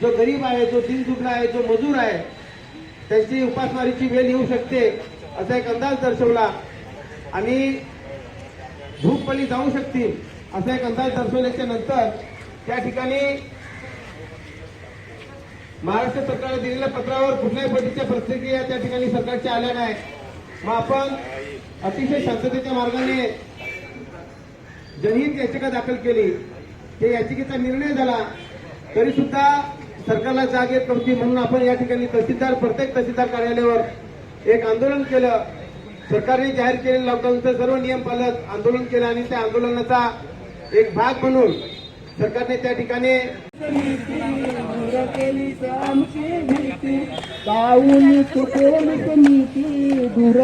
जो गरीब आहे जो दिनदुबला आहे जो मजूर आहे त्यांची उपासमारीची वेळ येऊ शकते असा एक अंदाज दर्शवला. आणि भूकपली जाऊ शकतील असा एक अंदाज दर्शवल्याच्या नंतर त्या ठिकाणी महाराष्ट्र सरकारने दिलेल्या पत्रावर कुठल्याही पद्धतीच्या प्रतिक्रिया त्या ठिकाणी सरकारच्या आल्या नाही. मग आपण अतिशय शांततेच्या मार्गाने जनहित याचिका दाखल केली. ते याचिकेचा निर्णय झाला. तरी सुद्धा सरकारला जाग येत नव्हती म्हणून आपण या ठिकाणी तहसीलदार प्रत्येक तहसीलदार कार्यालयावर एक आंदोलन केलं. सरकारने जाहीर केलेले लॉकडाऊनचे सर्व नियम पालक आंदोलन केलं आणि त्या आंदोलनाचा एक भाग म्हणून सरकारने त्या ठिकाणी दूर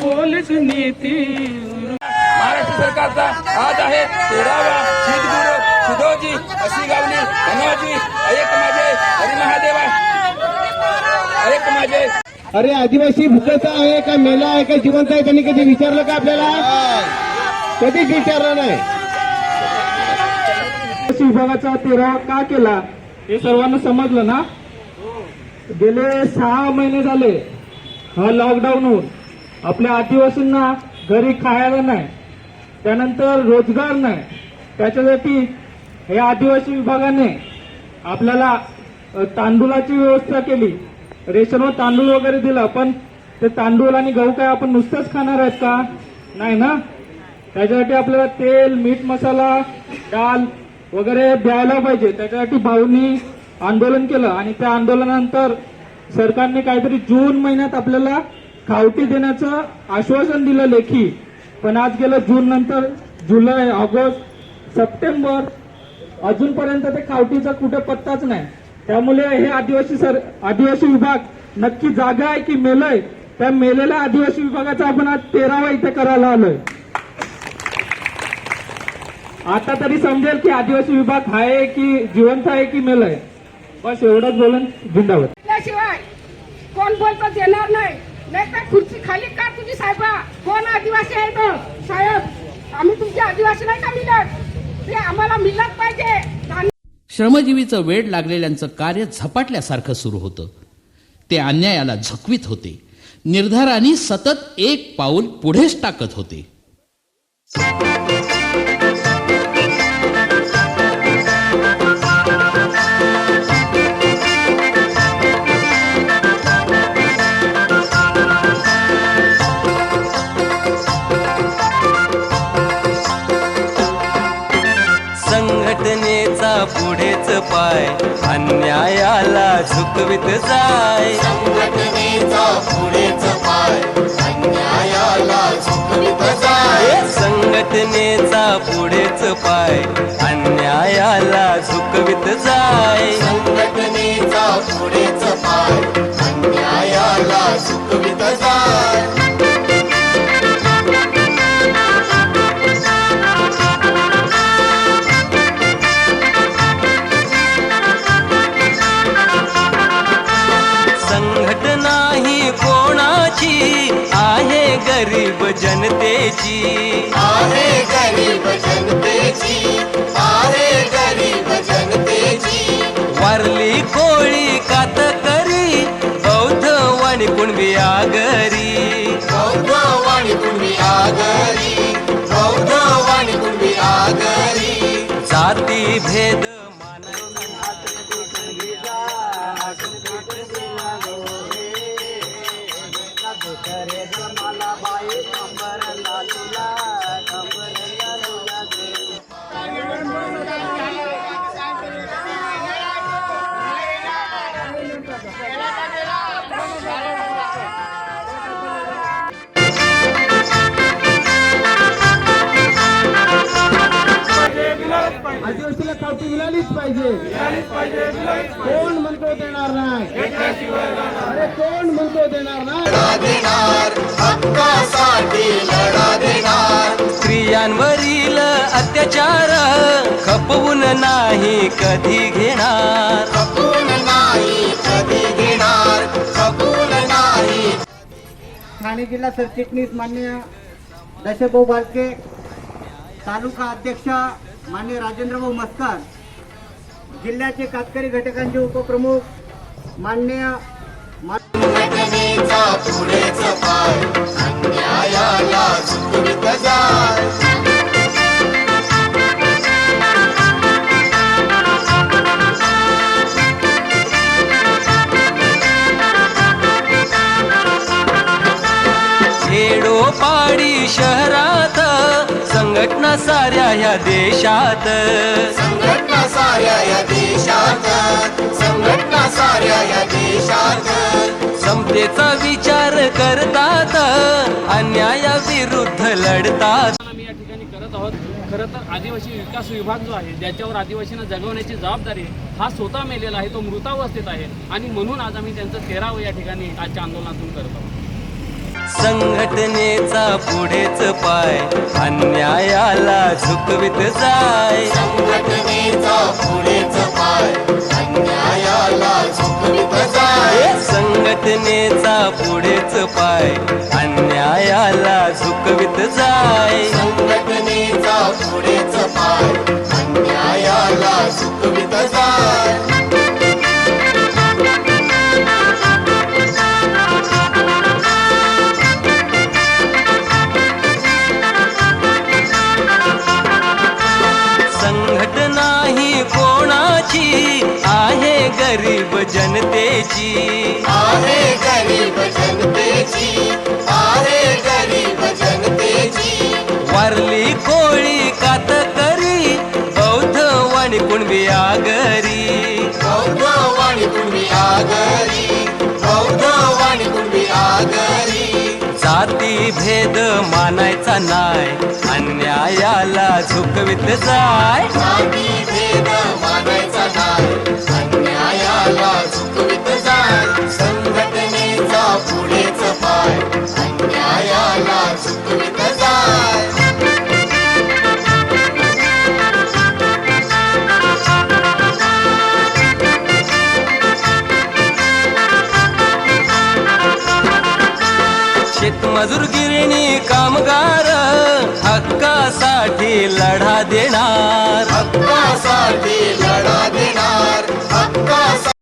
पोलीस नीती महाराष्ट्र सरकारचा आज आहे. तेरावा शीतगुरु सुधोजी अशी गावली धनाजी ऐक माझे हरी महादेवा ऐक माझे. अरे आदिवासी भुकेचा आहे का मेला आहे का जिवंत आहे त्यांनी कधी विचारलं का आपल्याला? कधीच विचारलं नाही. कृषी विभागाचा तेरावा का केला हे सर्वांना समजलं ना? गेले सहा महिने झाले हा लॉकडाऊन होऊन. आपल्या आदिवासींना घरी खायला नाही. त्यानंतर रोजगार नाही. त्याच्यासाठी हे आदिवासी विभागाने आपल्याला तांदूळाची व्यवस्था केली. रेशनवर तांदूळ वगैरे दिला पण ते तांदूळ आणि गहू काय आपण नुसतंच खाणार आहेत का? नाही ना? त्याच्यासाठी आपल्याला तेल मीठ मसाला डाल वगैरे द्यायला पाहिजे. त्याच्यासाठी भाऊनी आंदोलन केलं आणि त्या आंदोलनानंतर सरकारने काहीतरी जून महिन्यात आपल्याला खावटी देण्याचं आश्वासन दिलं लेखी. पण आज गेलं जून नंतर जुलै ऑगस्ट सप्टेंबर अजूनपर्यंत ते खावटीचा कुठे पत्ताच नाही. त्यामुळे हे आदिवासी सर आदिवासी विभाग नक्की जागा आहे की मेलय त्या मेलेल्या आदिवासी विभागाचा आपण आज तेरावा इथे करायला आलोय. आता तरी समजेल की आदिवासी विभाग आहे की जिवंत आहे की मेलय. बस एवढंच बोलून जिंदाबाद त्याशिवाय कोण बोलतो येणार नाही. नाहीतर खुर्ची खाली का तुझी साहेबा? कोण आदिवासी आहे तो साहेब आम्ही तुमचे आदिवासी नाही का मिळत ते आम्हाला मिळत पाहिजे. श्रमजीवीचं वेड लागलेल्यांचं कार्य झपाटल्यासारखं सुरू होतं. ते अन्यायाला झकवीत होते. निर्धाराने सतत एक पाऊल पुढेच टाकत होते. पुढेच पाय. अन्यायाला झुकवित जाय. संघटनेचा पुढेच पाय. अन्यायाला झुकवित जाय. संघटनेचा पुढेच पाय. अन्यायाला झुकवित जाय. संघटनेचा पुढेच पाय. अन्यायाला झुकवित जाय. जनतेची आहे गरीब जनतेची आहे गरीब जनतेची. वारली कोळी कातकरी बौद्ध वाणी कुणबी आगरी. बौद्ध वाणी कुणबी आगरी बौद्ध वाणी कुणबी आगरी. जाती भेद खावटी मिळालीच पाहिजे. कोण म्हणतो देणार नाही? अरे कोण म्हणतो देणार नाही? लढा देणार हक्कासाठी लढा देणार स्त्रियांवरील अत्याचार खपवून नाही कधी घेणार. खपून नाही कधी घेणार. खपून नाही. ठाणे जिल्हा सरचिटणीस मान्य दशभाऊ बालके तालुका अध्यक्ष मान्य राजेंद्र भाऊ मस्कार जिल्ह्याचे कातकरी घटकांचे उपप्रमुख मान्य मा- संघटनेचा संघटना साऱ्या ह्या देशात. संघटना साऱ्या या देशात. संघटना साऱ्या या देशात. समतेचा विचार करतात अन्यायाविरुद्ध लढतात. आम्ही या ठिकाणी करत आहोत. खरं तर आदिवासी विकास विभाग जो आहे ज्याच्यावर आदिवासींना जगवण्याची जबाबदारी आहे, हा स्वतः मेलेला आहे तो मृतावस्थेत आहे. आणि म्हणून आज आम्ही त्यांचं तेरावं या ठिकाणी आजच्या आंदोलनातून करत आहोत. संघटनेचा पुढेच पाय अन्यायाला झुकवित जाय. संघटनेचा पुढेच पाय अन्यायाला झुकवित जाय. संघटनेचा पुढेच पाय अन्यायाला झुकवित जाय. संघटनेचा पुढेच पाय अन्यायाला झुकवित जाय. जनतेची आहे गरीब जनतेची आहे गरीब जनतेची. वारली कोळी कातकरी बौद्ध वाणी कुणबी आगरी. बौद्ध वाणी कुणबी आगरी बौद्ध वाणी कुणबी आगरी. जाती भेद मानायचा नाय अन्यायाला झुकवित जाय. जाती भेद मानायचा नाही अन्यायाला जाय संघटनेचा पुढेच पाय. अन्यायाला झुकवित जाय. शेतमजूर गिरणी कामगार हक्कासाठी लढा देणार. हक्कासाठी लढा देणार. हक्कासाठी